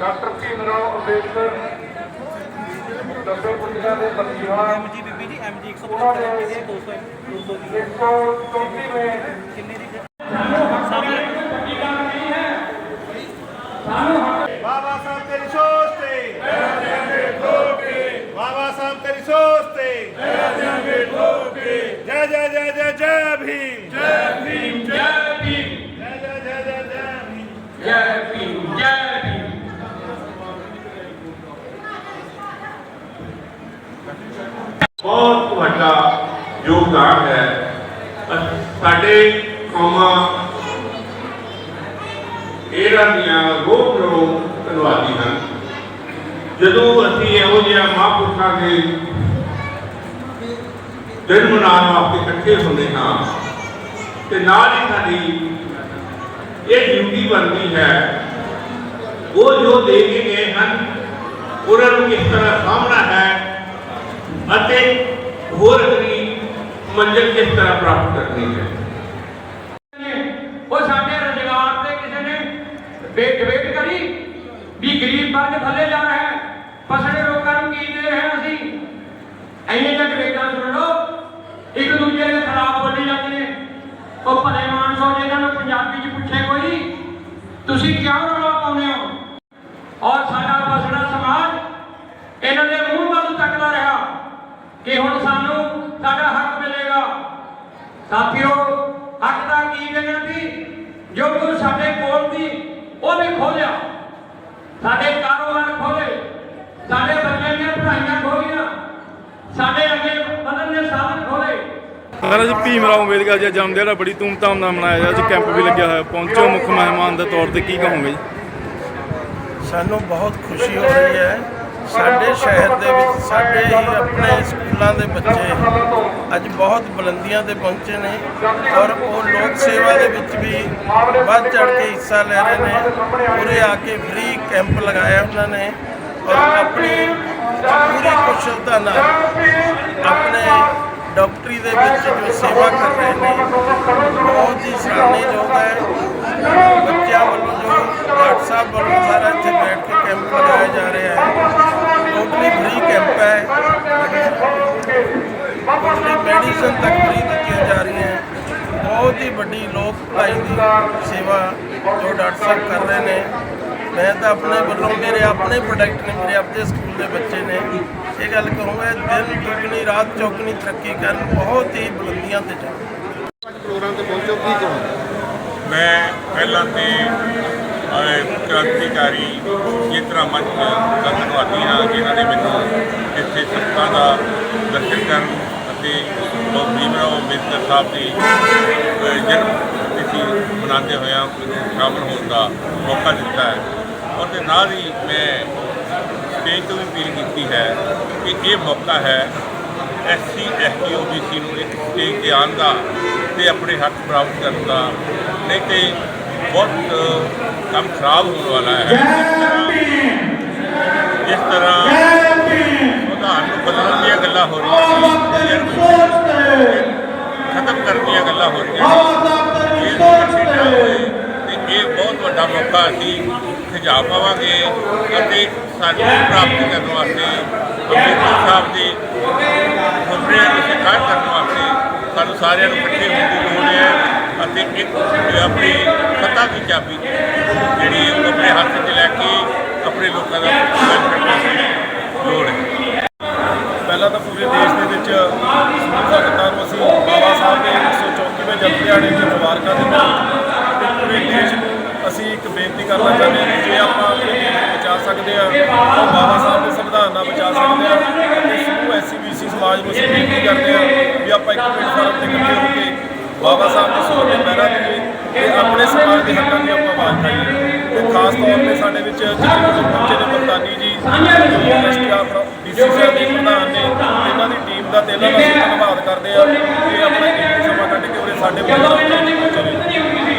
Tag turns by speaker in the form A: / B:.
A: Doctor Bhimrao Ambedkar ਦੱਬੇ ਪੁੰਜਾ ਦੇ ਬੰਦੀਵਾਨ
B: ਜੀ ਬੀਬੀ ਜੀ ਐਮਜੀ
A: ਉਹਨਾਂ ਦੇ
B: 200 200 ਦੀ
A: 134ਵੇਂ
B: ਕਿੰਨੇ ਦੀ
C: ਬਾਬਾ ਸਾਹਿਬ ਤੇਰੀ ਸੋਚ ਤੇ। ਲੈ ਦੇਾਂਗੇ ਠੋਕੇ ਬਾਬਾ ਸਾਹਿਬ ਤੇਰੀ ਸੋਚ ਤੇ। ਲੈ ਦੇਾਂਗੇ ਠੋਕੇ ਜੈ ਜੈ ਜੈ ਜੈ ਜੈ ਭੀਮ। ਜੈ ਭੀਮ ਜੈ ਭੀਮ ਜੈ ਜੈ ਜੈ ਜੈ ਜੈ ਭੀਮ
D: ਬਹੁਤ ਵੱਡਾ ਯੋਗਦਾਨ ਹੈ ਅ- ਸਾਡੇ ਕੌਮਾਂ ਇਹਨਾਂ ਦੀਆਂ ਰੋਹ ਰੋਹ ਧੰਨਵਾਦੀ ਹਨ। ਜਦੋਂ ਅਸੀਂ ਇਹੋ ਜਿਹਾ ਮਹਾਂਪੁਰਖਾਂ ਦੇ ਦਿਨ ਮਨਾਉਣ ਵਾਸਤੇ ਇਕੱਠੇ ਹੁੰਦੇ ਹਾਂ ਤੇ ਨਾਲ ਹੀ ਸਾਡੀ ਇਹ ਡਿਊਟੀ ਬਣਦੀ ਹੈ, ਉਹ ਜੋ ਦੇ ਕੇ ਗਏ ਹਨ, ਉਹਨਾਂ ਨੂੰ ਕਿਸ ਤਰ੍ਹਾਂ ਸਾਹਮਣਾ ਹੈ ਅਤੇ ਹੋਰ ਮੰਜ਼ਿਲ ਕਿਸ ਤਰ੍ਹਾਂ ਪ੍ਰਾਪਤ ਕਰਨੀ ਹੈ?
E: ਉਹ ਸਾਡੇ ਰੁਜ਼ਗਾਰ ਤੇ ਕਿਸੇ ਨੇ ਵੇਟ ਵੇਟ ਕਰੀ ਵੀ ਗਰੀਬ ਵਰਗ ਥੱਲੇ ਜਾ ਰਿਹਾ ਹੈ ਪਸੜੇ ਲੋਕਾਂ ਨੂੰ ਕੀ ਦੇ ਰਹੇ ਅਸੀਂ? ਐਨੇ ਤੱਕ ਵੇਟਾਂ ਸੁਣ ਲਓ, ਇੱਕ ਦੂਜੇ ਦੇ ਖਿਲਾਫ ਬੋਲੀ ਜਾਂਦੇ ਨੇ। ਉਹ ਭਲੇ ਮਾਨਸੋ ਜੇ, ਇਹਨਾਂ ਨੂੰ ਪੰਜਾਬੀ ਚ ਪੁੱਛੇ ਕੋਈ, ਤੁਸੀਂ ਕਿਉਂ ਰੌਲਾ ਪਾਉਂਦੇ ਹੋ ਔਰ ਸਾਡਾ ਪਸੜਾ ਸਮਾਜ ਇਹਨਾਂ ਦੇ ਮੂੰਹ ਵੱਲ ਤੱਕਦਾ ਰਿਹਾ ਕਿ ਹੁਣ ਸਾਨੂੰ ਸਾਡਾ ਹੱਕ ਮਿਲੇਗਾ ਸਾਥੀਓ ਹੱਕ ਦਾ ਕੀ ਸੀ ਜੋ ਕੁਝ ਸਾਡੇ ਕੋਲ ਸੀ ਉਹ ਵੀ ਖੋਲਿਆ। ਸਾਡੇ ਕਾਰੋਬਾਰ ਖੋਲੇ। ਸਾਡੇ ਬੱਚਿਆਂ ਦੀਆਂ ਪੜ੍ਹਾਈਆਂ ਖੋਲੀਆਂ। ਸਾਡੇ ਅੱਗੇ ਵਧਣ ਦੇ ਸਾਧਨ ਖੋਲੇ।
F: ਮਹਾਰਾਜ ਜੀ ਭੀਮ ਰਾਓ ਅੰਬੇਦਕਰ ਜੀ ਦਾ ਜਨਮ ਦਿਹਾੜਾ ਬੜੀ ਧੂਮਧਾਮ ਨਾਲ ਮਨਾਇਆ ਜਾ ਅੱਜ ਕੈਂਪ ਵੀ ਲੱਗਿਆ ਹੋਇਆ। ਪਹੁੰਚੋ ਮੁੱਖ ਮਹਿਮਾਨ ਦੇ ਤੌਰ ਤੇ ਕੀ ਕਹੋਗੇ ਜੀ?
G: ਸਾਨੂੰ ਬਹੁਤ ਖੁਸ਼ੀ ਹੋ ਰਹੀ ਹੈ ਸਾਡੇ ਸ਼ਹਿਰ ਦੇ ਵਿੱਚ ਸਾਡੇ ਹੀ ਆਪਣੇ ਸਕੂਲਾਂ ਦੇ ਬੱਚੇ ਅੱਜ ਬਹੁਤ ਬੁਲੰਦੀਆਂ ਤੇ ਪਹੁੰਚੇ ਨੇ ਔਰ ਉਹ ਲੋਕ ਸੇਵਾ ਦੇ ਵਿੱਚ ਵੀ ਵੱਧ ਚੜ ਕੇ ਹਿੱਸਾ ਲੈ ਰਹੇ ਨੇ। ਉਰੇ ਆ ਕੇ ਫ੍ਰੀ ਕੈਂਪ ਲਗਾਇਆ ਉਹਨਾਂ ਨੇ ਔਰ ਆਪਣੀ ਪੂਰੀ ਕੁਸ਼ਲਤਾ ਨਾਲ ਆਪਣੇ ਡਾਕਟਰੀ ਦੇ ਵਿੱਚ ਜੋ ਸੇਵਾ ਕਰ ਰਹੇ ਨੇ ਬਹੁਤ ਹੀ ਸਰਾਹਣਯੋਗ ਹੈ। ਬੱਚਿਆਂ ਵੱਲੋਂ ਜੋ ਡਾਕਟਰ ਸਾਹਿਬ ਵੱਲੋਂ ਸਾਰਾ ਇੱਥੇ ਬੈਠ ਕੇ ਕੈਂਪ ਲਗਾਇਆ ਜਾ ਰਿਹਾ ਹੈ ਟੋਟਲੀ ਫ੍ਰੀ ਕੈਂਪ ਹੈ। ਮੈਡੀਸਨ ਤੱਕ ਫ੍ਰੀ ਦਿੱਤੀਆਂ ਜਾ ਰਹੀਆਂ ਹੈ। ਬਹੁਤ ਹੀ ਵੱਡੀ ਲੋਕ ਭਲਾਈ ਦੀ ਸੇਵਾ ਜੋ ਡਾਕਟਰ ਸਾਹਿਬ ਕਰ ਰਹੇ ਨੇ। ਮੈਂ ਤਾਂ ਆਪਣੇ ਵੱਲੋਂ ਮੇਰੇ ਆਪਣੇ ਪ੍ਰੋਡਕਟ ਨੇ ਮੇਰੇ ਆਪਣੇ ਸਕੂਲ ਦੇ ਬੱਚੇ ਨੇ। ਇਹ ਗੱਲ ਕਹੂੰਗਾ ਦਿਨ ਦੁਗਣੀ ਰਾਤ ਚੌਗਣੀ ਤਰੱਕੀ ਕਰਨ ਬਹੁਤ ਹੀ ਬੁਲੰਦੀਆਂ ਤੇ ਜਾਣ।
D: ਮੈਂ ਪਹਿਲਾਂ ਤੇ ਕ੍ਰਾਂਤੀਕਾਰੀ ਚੇਤਨਾ ਮੰਚ ਦਾ ਧੰਨਵਾਦੀ ਹਾਂ ਜਿਨ੍ਹਾਂ ਨੇ ਮੈਨੂੰ ਇੱਥੇ ਸੱਤਾਂ ਦਾ ਦਰਸ਼ਨ ਕਰਨ ਅਤੇ ਲੋਕ ਭੀਮਰਾਓ ਅੰਬੇਦਕਰ ਸਾਹਿਬ ਦੀ ਜਨਮ ਤਿਥੀ ਮਨਾਉਂਦੇ ਹੋਇਆਂ ਸ਼ਾਮਲ ਹੋਣ ਦਾ ਮੌਕਾ ਦਿੱਤਾ ਹੈ। ਔਰ ਨਾਲ ਹੀ ਮੈਂ ਸਟੇਜ ਤੋਂ ਵੀ ਅਪੀਲ ਕੀਤੀ ਹੈ ਕਿ ਇਹ ਮੌਕਾ ਹੈ ਐਸਸੀ, ਐਸਟੀ, ਓਬੀਸੀ ਨੂੰ ਇੱਕ ਸਟੇਜ ਤੇ ਆਉਣ ਦਾ ਤੇ ਆਪਣੇ ਹੱਕ ਪ੍ਰਾਪਤ ਕਰਨ ਦਾ। ਨਹੀਂ ਤੇ ਬਹੁਤ ਅ, ਕੰਮ ਖਰਾਬ ਹੋਣ ਵਾਲਾ ਹੈ ਜਿਸ ਤਰ੍ਹਾਂ ਪ੍ਰਧਾਨ ਨੂੰ ਬਦਲਣ ਦੀਆਂ ਗੱਲਾਂ ਹੋ ਰਹੀਆਂ ਸੀ ਖਤਮ ਕਰਨ ਦੀਆਂ ਗੱਲਾਂ ਹੋ ਰਹੀਆਂ ਨੇ ਇਹ ਬਹੁਤ ਵੱਡਾ ਮੌਕਾ ਅਸੀਂ ਸੁਝਾਅ ਪਾਵਾਂਗੇ ਅਤੇ ਸਾਨੂੰ ਪ੍ਰਾਪਤ ਕਰਨ ਵਾਸਤੇ ਅੰਬੇਦਕਰ ਸਾਹਿਬ ਦੇ ਹੁਨਰਿਆਂ ਨੂੰ ਸਿਖਾਰ ਕਰਨ ਵਾਸਤੇ ਸਾਨੂੰ ਸਾਰਿਆਂ ਨੂੰ ਇਕੱਠੇ ਹੋਣ ਦੀ ਲੋੜ ਹੈ ਅਤੇ ਇੱਕ ਆਪਣੀ ਸੱਤਾ ਦੀ ਚਾਬੀ ਜਿਹੜੀ ਆਪਣੇ ਹੱਥ 'ਚ ਲੈ ਕੇ ਆਪਣੇ ਲੋਕਾਂ ਦਾ ਲੋੜ ਹੈ।
G: ਪਹਿਲਾਂ ਤਾਂ ਪੂਰੇ ਦੇਸ਼ ਦੇ ਵਿੱਚ ਸਮੂਹ ਨੂੰ ਅਸੀਂ ਬਾਬਾ ਸਾਹਿਬ ਦੇ 134ਵੇਂ ਜਨਮ ਦਿਹਾੜੇ ਦੀ ਮੁਬਾਰਕਾਂ ਦਿੰਦੇ ਹਾਂ ਤੇ ਪੂਰੇ ਦੇਸ਼ ਨੂੰ ਅਸੀਂ ਇੱਕ ਬੇਨਤੀ ਕਰਨਾ ਚਾਹੁੰਦੇ ਹਾਂ ਕਿ ਜੇ ਆਪਾਂ ਦੇਸ਼ ਨੂੰ ਬਚਾ ਸਕਦੇ ਹਾਂ, ਤਾਂ ਬਾਬਾ ਸਾਹਿਬ ਦੇ ਸੰਵਿਧਾਨ ਨਾਲ ਬਚਾ ਸਕਦੇ ਹਾਂ। ਤੇ ਸਮੂਹ ਐਸਸੀਬੀਸੀ ਸਮਾਜ ਨੂੰ ਅਸੀਂ ਬੇਨਤੀ ਕਰਦੇ ਹਾਂ ਵੀ ਆਪਾਂ ਇੱਕ ਪਲੇਟਫਾਰਮ ਤੇ ਇਕੱਠੇ ਹੋ ਬਾਬਾ ਸਾਹਿਬ ਦੇ ਸੋਚ ਦੇ ਪਹਿਰਾ ਦੀਏ ਤੇ ਆਪਣੇ ਸਮਾਜ ਦੇ ਹੱਕਾਂ ਦੀ ਆਪਾਂ ਆਵਾਜ਼ ਉਠਾਈਏ ਤੇ ਖਾਸ ਤੌਰ ਤੇ ਸਾਡੇ ਵਿੱਚ ਜਿੱਥੇ ਵੀ ਮਰਦਾਨੀ ਜੀ, ਜੋ ਬੀਸੀਸੀਆਈ ਦੇ ਪ੍ਰਧਾਨ ਨੇ, ਇਹਨਾਂ ਦੀ ਟੀਮ ਦਾ ਤੇ ਇਹਨਾਂ ਦਾ